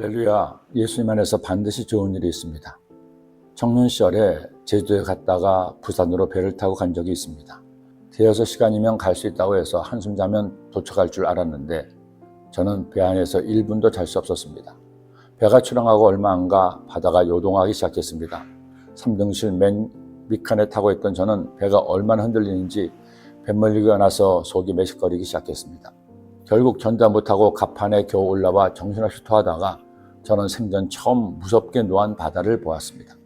할렐루야, 예수님 안에서 반드시 좋은 일이 있습니다. 청년 시절에 제주도에 갔다가 부산으로 배를 타고 간 적이 있습니다. 대여섯 시간이면 갈 수 있다고 해서 한숨 자면 도착할 줄 알았는데 저는 배 안에서 1분도 잘 수 없었습니다. 배가 출항하고 얼마 안 가 바다가 요동하기 시작했습니다. 3등실 맨 밑칸에 타고 있던 저는 배가 얼마나 흔들리는지 뱃멀리가 나서 속이 매식거리기 시작했습니다. 결국 견뎌 못하고 갑판에 겨우 올라와 정신없이 토하다가 저는 생전 처음 무섭게 노한 바다를 보았습니다.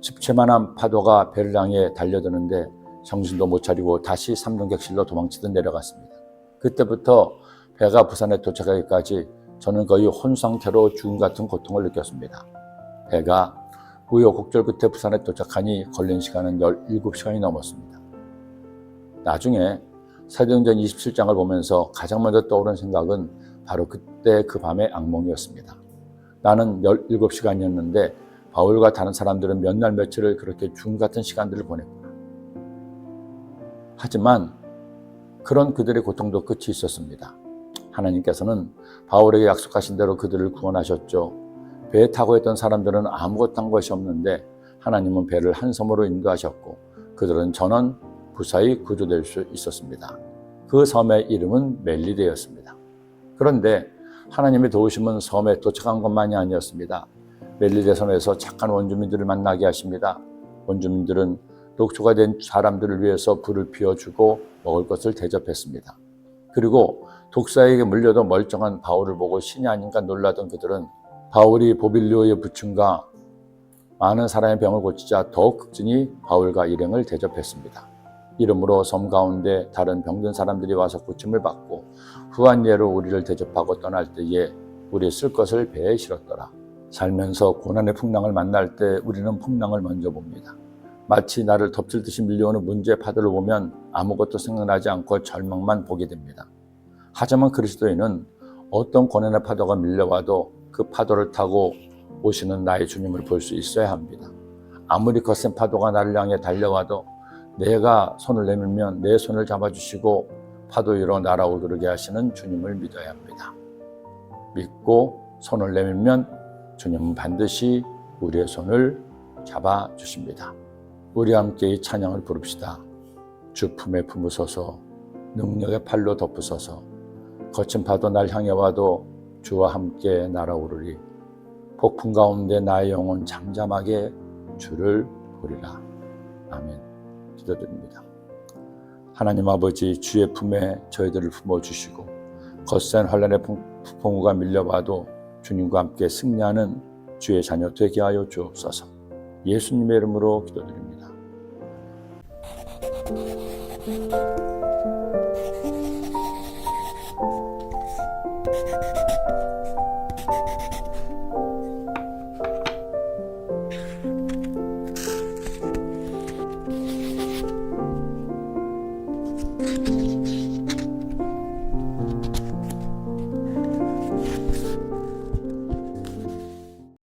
집채만한 파도가 배를 향해 달려드는데 정신도 못 차리고 다시 삼등객실로 도망치듯 내려갔습니다. 그때부터 배가 부산에 도착하기까지 저는 거의 혼 상태로 죽음 같은 고통을 느꼈습니다. 배가 우여곡절 끝에 부산에 도착하니 걸린 시간은 17시간이 넘었습니다. 나중에 사도행전 27장을 보면서 가장 먼저 떠오른 생각은 바로 그때 그 밤의 악몽이었습니다. 나는 17시간이었는데 바울과 다른 사람들은 몇 날 며칠을 그렇게 죽음 같은 시간들을 보냈구나. 하지만 그런 그들의 고통도 끝이 있었습니다. 하나님께서는 바울에게 약속하신 대로 그들을 구원하셨죠. 배에 타고 있던 사람들은 아무것도 한 것이 없는데 하나님은 배를 한 섬으로 인도하셨고 그들은 전원 무사히 구조될 수 있었습니다. 그 섬의 이름은 멜리데였습니다. 그런데 하나님의 도우심은 섬에 도착한 것만이 아니었습니다. 멜리데 섬에서 착한 원주민들을 만나게 하십니다. 원주민들은 녹초가 된 사람들을 위해서 불을 피워주고 먹을 것을 대접했습니다. 그리고 독사에게 물려도 멀쩡한 바울을 보고 신이 아닌가 놀라던 그들은 바울이 보빌리오의 부충과 많은 사람의 병을 고치자 더욱 극진히 바울과 일행을 대접했습니다. 이름으로 섬 가운데 다른 병든 사람들이 와서 고침을 받고 후한 예로 우리를 대접하고 떠날 때에 우리 쓸 것을 배에 실었더라. 살면서 고난의 풍랑을 만날 때 우리는 풍랑을 먼저 봅니다. 마치 나를 덮칠 듯이 밀려오는 문제의 파도를 보면 아무것도 생각나지 않고 절망만 보게 됩니다. 하지만 그리스도인은 어떤 고난의 파도가 밀려와도 그 파도를 타고 오시는 나의 주님을 볼 수 있어야 합니다. 아무리 거센 파도가 나를 향해 달려와도 내가 손을 내밀면 내 손을 잡아주시고 파도 위로 날아오르게 하시는 주님을 믿어야 합니다. 믿고 손을 내밀면 주님은 반드시 우리의 손을 잡아 주십니다. 우리 함께 이 찬양을 부릅시다. 주 품에 품으소서 능력의 팔로 덮으소서 거친 파도 날 향해 와도 주와 함께 날아오르리 폭풍 가운데 나의 영혼 잠잠하게 주를 보리라. 아멘. 기도드립니다. 하나님 아버지 주의 품에 저희들을 품어주시고 거센 환란의 풍우가 밀려와도 주님과 함께 승리하는 주의 자녀 되게 하여 주옵소서. 예수님의 이름으로 기도드립니다.